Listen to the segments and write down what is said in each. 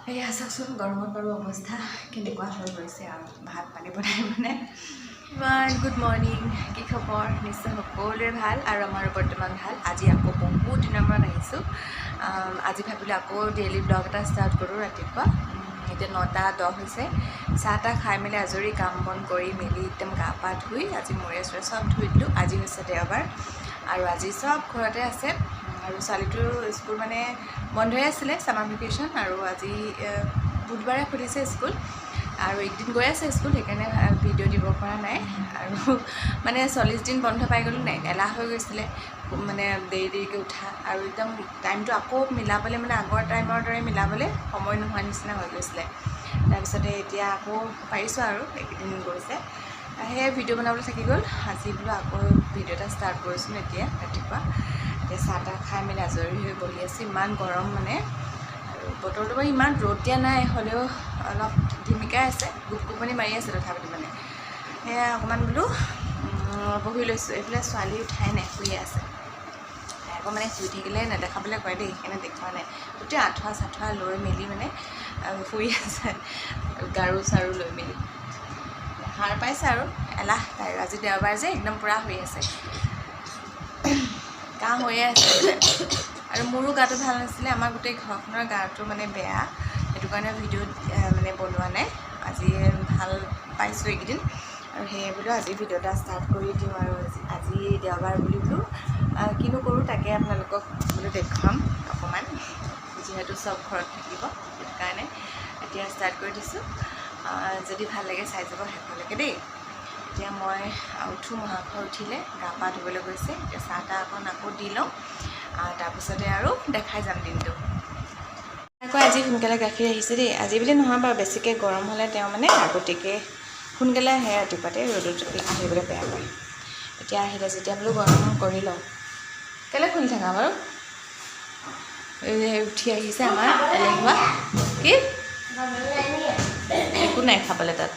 সেয়া চাওকচোন গৰমত বাৰু অৱস্থা কেনেকুৱা হৈ গৈছে আৰু ভাত পানী বনাই মানে ইমান গুড মৰ্ণিং কি খবৰ? নিশ্চয় সকলোৰে ভাল আৰু আমাৰো বৰ্তমান ভাল। আজি আকৌ বহুত দিনৰ মূৰত আহিছোঁ। আজি ভাবিলোঁ আকৌ ডেইলি ব্লগ এটা ষ্টাৰ্ট কৰোঁ ৰাতিপুৱা। এতিয়া নটা দহ হৈছে। চাহ তাহ খাই মেলি আজৰি কাম বন কৰি মেলি একদম গা পা ধুই আজি মূৰে চূৰে চব ধুই দিলোঁ। আজি হৈছে দেওবাৰ। আৰু আজি চব ঘৰতে আছে। আৰু ছোৱালীটোৰ স্কুল মানে বন্ধই আছিলে ছামাৰ ভেকেশ্যন আৰু আজি বুধবাৰে খুলিছে স্কুল। আৰু একদিন গৈ আছে স্কুল সেইকাৰণে ভিডিঅ' দিব পৰা নাই। আৰু মানে চল্লিছ দিন বন্ধ পাই গ'লোঁ নাই এলাহ হৈ গৈছিলে মানে দেৰি দেৰিকৈ উঠা। আৰু একদম টাইমটো আকৌ মিলাবলৈ মানে আগৰ টাইমৰ দৰে মিলাবলৈ সময় নোহোৱা নিচিনা হৈ গৈছিলে। তাৰপিছতে এতিয়া আকৌ পাৰিছোঁ আৰু এইকেইদিন গৈছে। সেয়ে ভিডিঅ' বনাবলৈ থাকি গ'ল। আজি বোলো আকৌ ভিডিঅ' এটা ষ্টাৰ্ট কৰিছোঁ এতিয়া ৰাতিপুৱা। এতিয়া চাহ তাহ খাই মেলি আজৰি হৈ বহি আছোঁ। ইমান গৰম মানে। বতৰটো বাৰু ইমান ৰ'দ দিয়া নাই হ'লেও অলপ ধিমিকাই আছে। গোপ গোপনি মাৰি আছে তথাপিতো মানে। সেয়া অকণমান বোলো বহি লৈছোঁ। এইফালে ছোৱালী উঠাই নাই শুই আছে। আকৌ মানে শুই থাকিলে নেদেখাবলৈ কয় দেই সেইকাৰণে দেখুওৱা নাই। গোটেই আঁঠুৱা চাঠুৱা লৈ মেলি মানে শুই আছে। গাৰু চাৰু লৈ মেলি। সাৰ পাইছে আৰু। এলাহ তাইৰ আজি দেওবাৰ যে একদম পূৰা শুই আছে। কাহ হৈয়ে আছে। আৰু মোৰো গাটো ভাল নাছিলে আমাৰ গোটেই ঘৰখনৰ গাটো মানে বেয়া। সেইটো কাৰণে ভিডিঅ' মানে বনোৱা নাই। আজি ভাল পাইছোঁ এইকেইদিন। আৰু সেয়ে বোলো আজি ভিডিঅ' এটা ষ্টাৰ্ট কৰি দিওঁ আৰু আজি দেওবাৰ বুলি বোলো কিনো কৰোঁ তাকে আপোনালোকক বোলো দেখুৱাম অকণমান। যিহেতু চব ঘৰত থাকিব সেইটো কাৰণে এতিয়া ষ্টাৰ্ট কৰি দিছোঁ। যদি ভাল লাগে চাই যাব শেষলৈকে দেই। এতিয়া মই উঠোঁ মহাশয় উঠিলে গা পা ধুবলৈ গৈছে এতিয়া চাহ তাহ অকণ আকৌ দি লওঁ তাৰপিছতে আৰু দেখাই যাম দিনটো। আকৌ আজি সোনকালে গাখীৰ আহিছে দেই। আজি বুলি নহয় বাৰু বেছিকৈ গৰম হ'লে তেওঁ মানে আগতীয়াকৈ সোনকালে আহে ৰাতিপুৱাতে ৰ'দত আহিবলৈ বেয়া পায়। এতিয়া আহিলে যেতিয়া বোলো গৰম কৰি লওঁ। কেলৈ খুলি থাকা বাৰু? উঠি আহিছে আমাৰ এলেহুৱা। কি? একো নাই খাবলৈ তাত।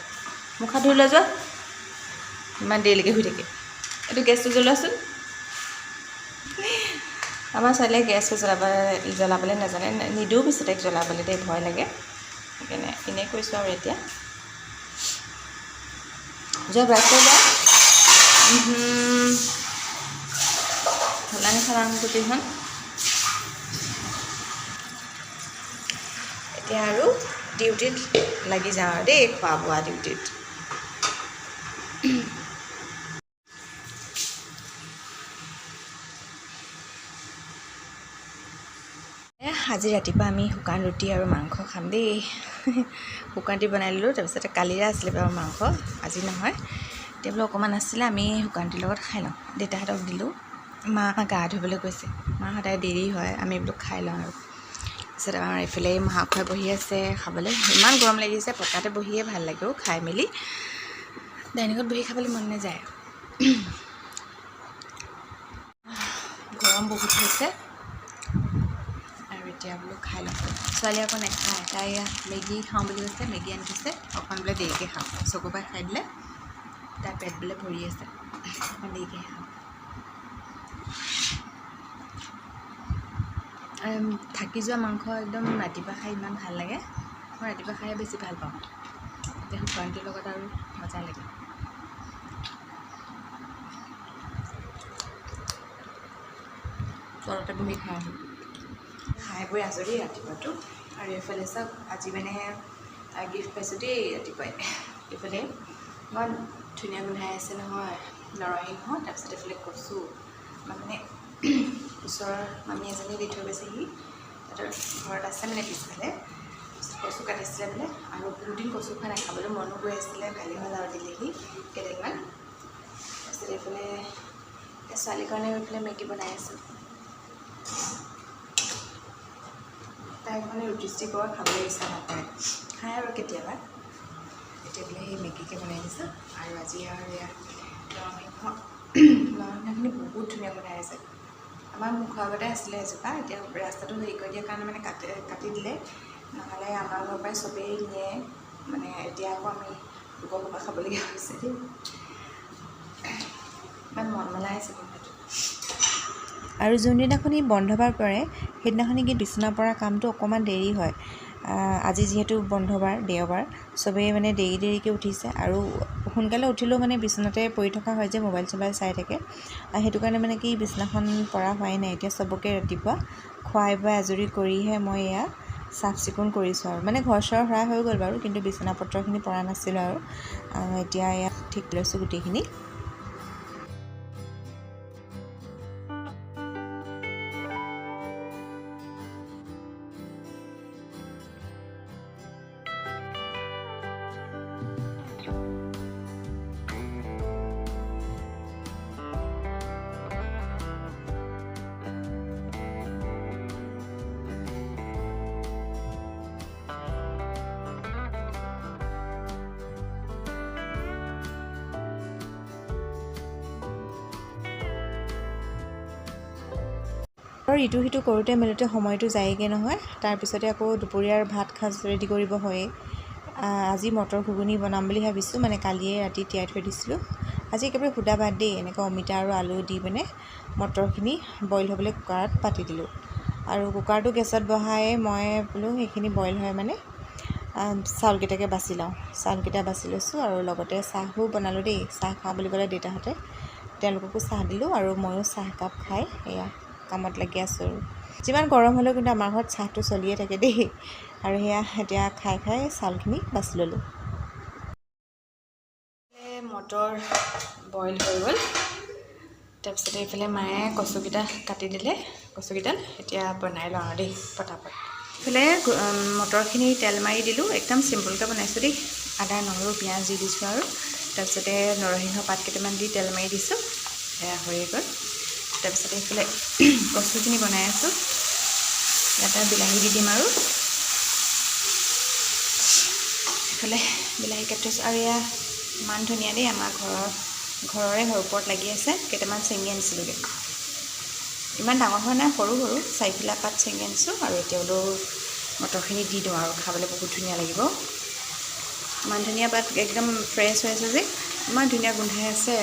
মুখ ধুই লৈ যোৱা। ইমান দেৰিলৈকে শুই থাকে। এইটো গেছটো জ্বলোৱাচোন। আমাৰ ছোৱালীয়ে গেছটো জ্বলাব জ্বলাবলৈ নাজানে নিদিওঁ তাইক জ্বলাবলৈ দেই ভয় লাগে। সেইকাৰণে এনেই কৈছোঁ আৰু এতিয়া। যোৱা ব্ৰাছ কৰি যোৱা চালাং চালাং গোটেইখন এতিয়া আৰু ডিউটিত লাগি যাওঁ আৰু দেই খোৱা বোৱা ডিউটিত আজি ৰাতিপুৱা আমি শুকান ৰুটি আৰু মাংস খাম দেই। শুকান ৰুটি বনাই ল'লোঁ তাৰপিছতে কালিৰে আছিলে বাৰু মাংস আজি নহয়। এতিয়া বোলো অকণমান আছিলে আমি শুকান ৰুটিৰ লগত খাই লওঁ। দেউতাহঁতক দিলোঁ। মা গা ধুবলৈ গৈছে। মা সদায় দেৰি হয় আমি বোলো খাই লওঁ আৰু। তাৰপিছত আমাৰ এইফালে মহাশয় বহি আছে খাবলৈ। ইমান গৰম লাগিছে পকাতে বহিয়ে ভাল লাগে অ' খাই মেলি। ডাইনিঙত বহি খাবলৈ মন নাযায়। গৰম বহুত হৈছে। আৰু এতিয়া বোলো খাই লওঁ। ছোৱালী আকৌ নাখায় তাই মেগী খাওঁ বুলি কৈছে মেগী আনি থৈছে অকণ বোলে দেৰিকৈ খাওঁ। চকু পাই খাই দিলে তাই পেট বোলে ভৰি আছে অকণ দেৰিকৈ খাওঁ। থাকি যোৱা মাংস একদম ৰাতিপুৱা খাই ইমান ভাল লাগে। মই ৰাতিপুৱা খাই বেছি ভাল পাওঁ। এতিয়া শুকানটিৰ লগত আৰু মজা লাগে। তলতে বহি আহোঁ খাই বৈ আজৰি ৰাতিপুৱাটো আৰু এইফালে চাওক আজি মানে গিফ্ট পাইছোঁ দেই ৰাতিপুৱাই। এইফালে ইমান ধুনীয়া গোন্ধাই আছে নহয় নৰসিংহ তাৰপিছত এইফালে কচু। মানে ওচৰৰ মামী এজনী দি থৈ গৈছেহি। তাহাঁতৰ ঘৰত আছে মানে পিছফালে। কচু কাটিছিলে বোলে। আৰু বহুদিন কচু খোৱা নাই খাবলৈ মনো গৈ আছিলে ভালেই হ'ল আৰু দিলেহি কেইডালমান তাৰপিছত এইফালে এই ছোৱালীৰ কাৰণে এইফালে মেগী বনাই আছোঁ। তাই মানে ৰুটি চুটি কৰা খাবলৈ ইচ্ছা নকৰে খায় আৰু কেতিয়াবা। এতিয়া বোলে সেই মেগীকে বনাই দিছোঁ আৰু আজি আৰু এয়া নৰসিংহখিনি বহুত ধুনীয়া বনাই আছে। আমাৰ মুখৰ আগতে আছিলে এজোপা। এতিয়া ৰাস্তাটো হেৰি কৰি দিয়াৰ কাৰণে মানে কাটি কাটি দিলে। নহ'লে আমাৰ ঘৰৰ পৰাই চবেই নিয়ে। মানে এতিয়া আকৌ আমি লোকৰ ঘৰৰ পৰা খাবলগীয়া হৈছে দেই। ইমান মন মেলাই আছে আৰু যোনদিনাখনি বন্ধ বাৰ পৰে সেইদিনাখনি কি বিচনাৰ পৰা কামটো অকণমান দেৰি হয়। আজি যিহেতু বন্ধবাৰ দেওবাৰ চবেই মানে দেৰি দেৰিকৈ উঠিছে আৰু সোনকালে উঠিলেও মানে বিচনাতে পৰি থকা হয় যে মোবাইল চোবাইল চাই থাকে। সেইটো কাৰণে মানে কি বিচনাখন পৰা হোৱাই নাই। এতিয়া চবকে ৰাতিপুৱা খুৱাই বোৱাই আজৰি কৰিহে মই এয়া চাফ চিকুণ কৰিছোঁ আৰু। মানে ঘৰ চৰ সৰা হৈ গ'ল বাৰু কিন্তু বিচনা পত্ৰখিনি পৰা নাছিলোঁ আৰু। এতিয়া এয়া ঠিক লৈছোঁ গোটেইখিনি। আৰু ইটো সিটো কৰোঁতে মেলোঁতে সময়টো যায়গৈ নহয়। তাৰপিছতে আকৌ দুপৰীয়াৰ ভাত সাজ ৰেডি কৰিব হয়েই। আজি মটৰ ঘুগুনি বনাম বুলি ভাবিছোঁ মানে কালিয়ে ৰাতি তিয়াই থৈ দিছিলোঁ। আজি একেবাৰে সুদা ভাত দেই এনেকৈ অমিতা আৰু আলু দি পিনে মটৰখিনি বইল হ'বলৈ কুকাৰত পাতি দিলোঁ। আৰু কুকাৰটো গেছত বহাই মই বোলো সেইখিনি বইল হয় মানে চাউলকেইটাকে বাছি লওঁ। চাউলকেইটা বাছি লৈছোঁ আৰু লগতে চাহো বনালোঁ দেই। চাহ খাওঁ বুলি ক'লে দেউতাহঁতে তেওঁলোককো চাহ দিলোঁ আৰু ময়ো চাহ একাপ খাই এয়া কামত লাগি আছোঁ। যিমান গৰম হ'লেও কিন্তু আমাৰ ঘৰত চাহটো চলিয়ে থাকে দেই। আৰু সেয়া এতিয়া খাই খাই চাউলখিনি বাছি ল'লোঁ। মটৰ বইল হৈ গ'ল। তাৰপিছতে এইফালে মায়ে কচুকেইটা কাটি দিলে। কচুকেইডাল এতিয়া বনাই লওঁ আৰু দেই পটাপট। এইফালে মটৰখিনি তেল মাৰি দিলোঁ। একদম চিম্পুলকৈ বনাইছোঁ দেই। আদা নহৰু পিঁয়াজ দি দিছোঁ আৰু। তাৰপিছতে নৰসিংহ পাত কেইটামান দি তেল মাৰি দিছোঁ। সেয়া হৈয়ে গ'ল। তাৰপিছতে এইফালে কচুখিনি বনাই আছোঁ। ইয়াতে বিলাহী দি দিম আৰু। এইফালে বিলাহী কাটি থৈছোঁ। আৰু এয়া মান ধুনীয়া দেই আমাৰ ঘৰৰ ঘৰৰে হয় ওপৰত লাগি আছে। কেইটামান ছিঙি আনিছিলোঁগৈ। ইমান ডাঙৰ হোৱা নাই সৰু সৰু। চাৰিফিলা পাত ছিঙি আনিছোঁ আৰু এতিয়া বোলো মটৰখিনি দি দিওঁ আৰু। খাবলৈ বহুত ধুনীয়া লাগিব। মান ধুনীয়া পাত একদম ফ্ৰেছ হৈ আছে যে। ইমান ধুনীয়া গোন্ধাই আছে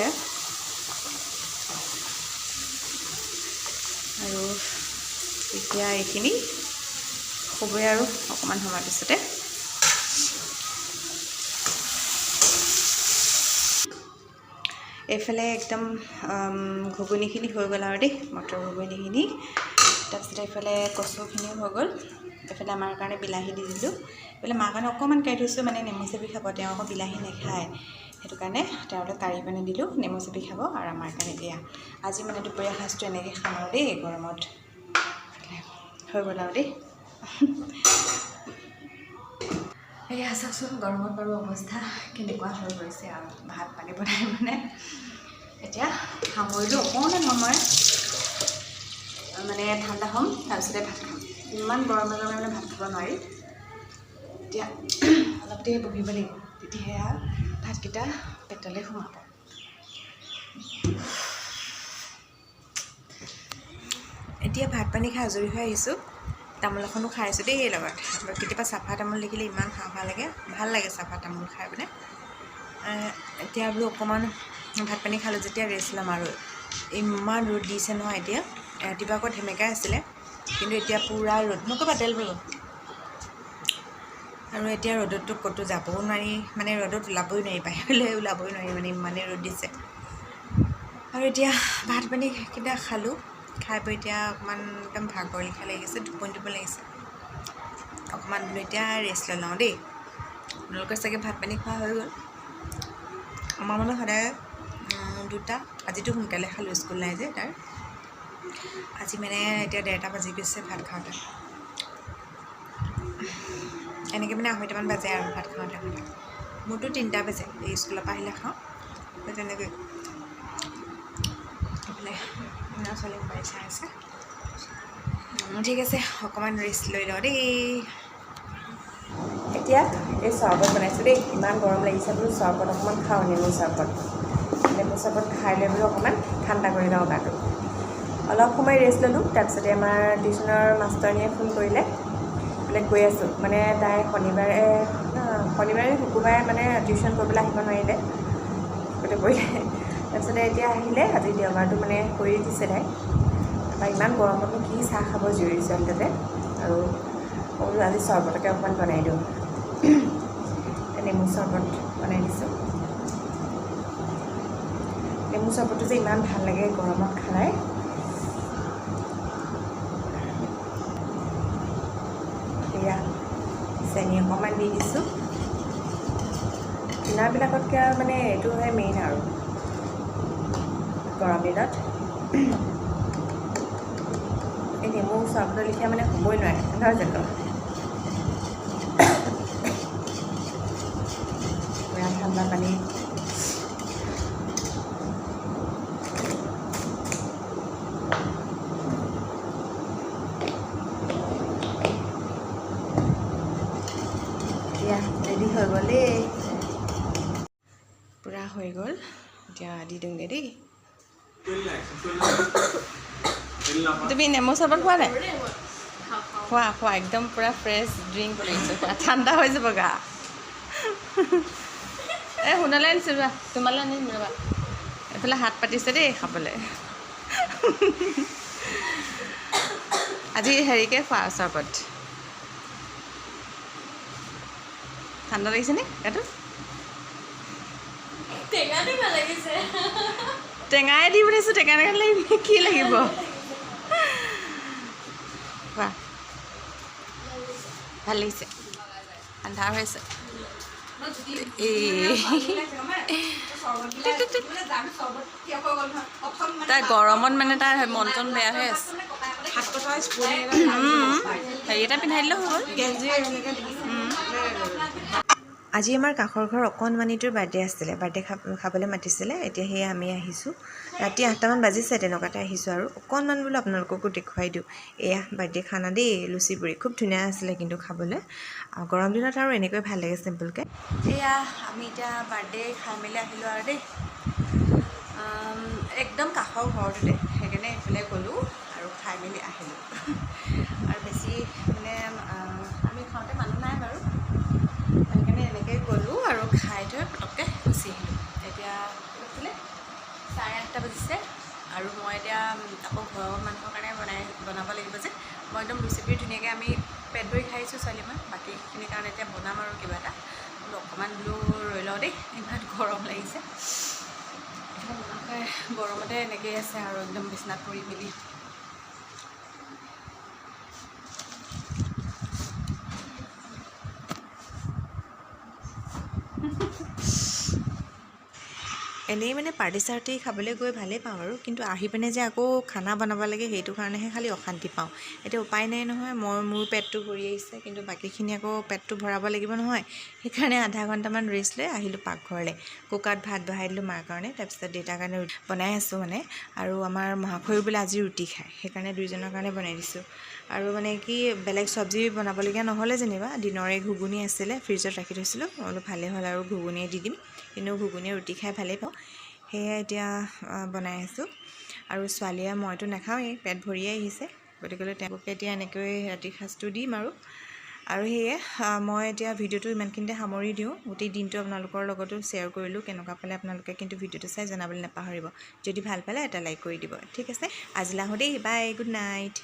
আৰু এতিয়া এইখিনি হ'বই আৰু অকণমান সময়ৰ পিছতে। এইফালে একদম ঘুগুনিখিনি হৈ গ'ল আৰু দেই মটৰ ঘুগুনিখিনি। তাৰপিছতে এইফালে কচুখিনিও হৈ গ'ল। এইফালে আমাৰ কাৰণে বিলাহী দি দিলোঁ। এইফালে মাৰ কাৰণে অকণমান কাঢ়ি থৈছোঁ মানে নেমু চেপি খাব তেওঁ আকৌ বিলাহী নাখায়। সেইটো কাৰণে তেওঁলৈ কাঢ়ি পানি দিলোঁ নেমু চেপি খাব আৰু আমাৰ কাৰণে দিয়া আজি মানে দুপৰীয়া সাজটো এনেকৈ খাম আৰু দেই গৰমত। হৈ গ'ল আৰু দেই এয়া চাওকচোন গৰমত বাৰু অৱস্থা কেনেকুৱা হৈ গৈছে আৰু ভাত পানী বনাই মানে। এতিয়া সামৰিলোঁ অকণমান সময়। মানে ঠাণ্ডা হ'ম তাৰপিছতে ভাত খাম। ইমান গৰমে গৰমে মানে ভাত খাব নোৱাৰি। এতিয়া অলপ দেৰি বহিব লাগিব। তেতিয়াহে ভাতকেইটা পেটলৈ সোমাব। এতিয়া ভাত পানী খাই আজৰি হৈ আহিছোঁ। তামোল এখনো খাই আছোঁ দেই লগত। কেতিয়াবা চাফা তামোল দেখিলে ইমান খাওঁ লাগে। ভাল লাগে চাফা তামোল খাই পিনে। এতিয়া বোলো অকণমান ভাত পানী খালোঁ যেতিয়া ৰেষ্ট ল'ম আৰু। ইমান ৰ'দ দিছে নহয় এতিয়া। ৰাতিপুৱা আকৌ ধেমেকাই আছিলে। কিন্তু এতিয়া পূৰা ৰ'দ। মোক ক'বা তেল ব'ল আৰু এতিয়া ৰ'দততো ক'তো যাবও নোৱাৰি। মানে ৰ'দত ওলাবই নোৱাৰি। বাহিৰলৈ ওলাবই নোৱাৰি। মানে ইমানেই ৰ'দ দিছে। আৰু এতিয়া ভাত পানী কেইটা খালোঁ। খাই বৈ এতিয়া অকণমান একদম ভাগৰ লিখা লাগিছে টোপনি টোপনি লাগিছে। অকণমান বোলো এতিয়া ৰেষ্ট লৈ লওঁ দেই। আপোনালোকৰ চাগে ভাত পানী খোৱা হৈ গ'ল? আমাৰ মানে সদায় দুটা আজিতো সোনকালে খালোঁ স্কুল নাই যে তাৰ। আজি মানে এতিয়া ডেৰটা বাজি গৈছে ভাত খাওঁতে। এনেকৈ মানে আঢ়ৈটামান বাজে আৰু ভাত খাওঁতে। মোৰতো তিনিটা বাজে এই স্কুলৰ পৰা আহিলে খাওঁ। তেনেকৈ। ল'ৰা ছোৱালী মোবাইল চাই আছে। ঠিক আছে অকণমান ৰেষ্ট লৈ লওঁ দেই। এতিয়া এই চৰবত বনাইছোঁ দেই ইমান গৰম লাগিছে বোলো চৰবত অকণমান খাওঁ নেমু চৰবত নেমু চৰবত খাই লৈ বোলো অকণমান ঠাণ্ডা কৰি লওঁ গাটো। অলপ সময় ৰেষ্ট ল'লোঁ তাৰপিছতে আমাৰ টিউশ্যনৰ মাষ্টৰনীয়ে ফোন কৰিলে। বোলে গৈ আছোঁ মানে তাই শনিবাৰে শনিবাৰে শুকুৰবাৰে মানে টিউশ্যন কৰিবলৈ আহিব নোৱাৰিলে। বোলে কৰিলে তাৰপিছতে এতিয়া আহিলে আজি দেওবাৰটো মানে কৰি দিছে তাই। তাৰপৰা ইমান গৰমতনো কি চাহ খাব জুৰি তাতে আৰু বোলো আজি চৰ্বতকে অকণমান বনাই দিওঁ। নেমু চৰ্বত বনাই দিছোঁ। নেমু চৰ্বতটো যে ইমান ভাল লাগে গৰমত খাই এয়া চেনি অকণমান দি দিছোঁ। কিনাৰবিলাকতকৈ মানে এইটোহে মেইন আৰু। গৰম দিনত এই নেমু চৰ্বতৰ লিখীয়া মানে হ'বই নোৱাৰে নহয় জানো ঠাণ্ডা পানী। হৈ গ'ল দেই। পূৰা হৈ গ'ল। এতিয়া দি দিওঁগৈ দেই। তুমি নেমু চৰ্বত খোৱা নাই? খোৱা খোৱা একদম পূৰা ফ্ৰেছ ড্ৰিংক কৰিছোঁ খোৱা। ঠাণ্ডা হৈ যাব গা। এই শুনালে আনিছোঁ ৰবা তোমালৈ আনিম ৰবা। এইফালে হাত পাতিছে দেই খাবলৈ। আজি হেৰিকে খোৱা চৰ্বত। ঠাণ্ডা লাগিছেনে গাটো? টেঙাই দি পঠাইছোঁ টেঙা টেঙা লাগিব কি লাগিব? কোৱা ভালো লাগিছে। আন্ধাৰ হৈছে তাই গৰমত মানে তাৰ মন চন বেয়া হৈ আছে। হেৰি এটা পিন্ধাই দিলেও হৈ গ'ল আজি আমাৰ কাষৰ ঘৰ অকণমানিটোৰ বাৰ্থডে আছিলে বাৰ্থডে খা খাবলৈ মাতিছিলে এতিয়া সেয়া আমি আহিছোঁ। ৰাতি আঠটামান বাজিছে তেনেকুৱাতে আহিছোঁ আৰু। অকণমান বোলো আপোনালোককো দেখুৱাই দিওঁ। এয়া বাৰ্থডে খানা দেই লুচি পুৰি। খুব ধুনীয়া আছিলে কিন্তু খাবলৈ। গৰম দিনত আৰু এনেকৈ ভাল লাগে চিম্পলকৈ। এয়া আমি এতিয়া বাৰ্থডে খাই মেলি আহিলোঁ আৰু দেই। একদম কাষৰ ঘৰটোতে। সেইকাৰণে এইফালে গ'লোঁ আৰু খাই মেলি আহিলোঁ আৰু বেছি মানে আম, আমি খাওঁতে মানুহ নাই বাৰু সেইকাৰণে এনেকৈ গ'লোঁ আৰু খাই থৈ পটককৈ গুচি আহিলোঁ এতিয়া আছিলে চাৰে আঠটা বাজিছে আৰু মই এতিয়া আকৌ ঘৰৰ মানুহৰ কাৰণে বনাই বনাব লাগিব যে। মই একদম ৰেচিপি ধুনীয়াকৈ আমি পেট ভৰি খাইছোঁ ছোৱালীমান বাকীখিনিৰ কাৰণে এতিয়া বনাম আৰু কিবা এটা। বোলো অকণমান বোলো ৰৈ লওঁ দেই ইমান গৰম লাগিছে। গৰমতে এনেকৈয়ে আছে আৰু একদম বিচনাত পৰি মেলি। এনেই মানে পাৰ্টি চাৰ্টি খাবলৈ গৈ ভালেই পাওঁ আৰু কিন্তু আহি পিনে যে আকৌ খানা বনাব লাগে সেইটো কাৰণেহে খালি অশান্তি পাওঁ। এতিয়া উপায় নাই নহয় মই মোৰ পেটটো ভৰি আহিছে কিন্তু বাকীখিনি আকৌ পেটটো ভৰাব লাগিব নহয়। সেইকাৰণে আধা ঘণ্টামান ৰেষ্ট লৈ আহিলোঁ পাকঘৰলৈ। কুকাৰত ভাত বহাই দিলোঁ মাৰ কাৰণে তাৰপিছত দেউতাৰ কাৰণে বনাই আছোঁ মানে। আৰু আমাৰ মহাশয়ো বোলে আজি ৰুটি খায় সেইকাৰণে দুইজনৰ কাৰণে বনাই দিছোঁ। আৰু মানে কি বেলেগ চব্জি বনাবলগীয়া নহ'লে যেনিবা দিনৰে ঘুগুনি আছিলে ফ্ৰিজত ৰাখি থৈছিলোঁ বোলো ভালেই হ'ল আৰু ঘুগুনিয়ে দি দিম। কিন্তু ঘুগুনিয়ে ৰুটি খাই ভালেই পাওঁ। সেয়াই এতিয়া বনাই আছোঁ। আৰু ছোৱালীয়ে মইতো নাখাওঁৱেই পেট ভৰিয়ে আহিছে। গতিকে তেওঁলোকে এতিয়া এনেকৈ ৰাতিৰ সাঁজটো দিম আৰু। আৰু সেয়ে মই এতিয়া ভিডিঅ'টো ইমানখিনিতে সামৰি দিওঁ। গোটেই দিনটো আপোনালোকৰ লগতো শ্বেয়াৰ কৰিলোঁ। কেনেকুৱা পালে আপোনালোকে কিন্তু ভিডিঅ'টো চাই জনাবলৈ নাপাহৰিব। যদি ভাল পালে এটা লাইক কৰি দিব। ঠিক আছে? আজিলৈ দেই। বাই। Good night.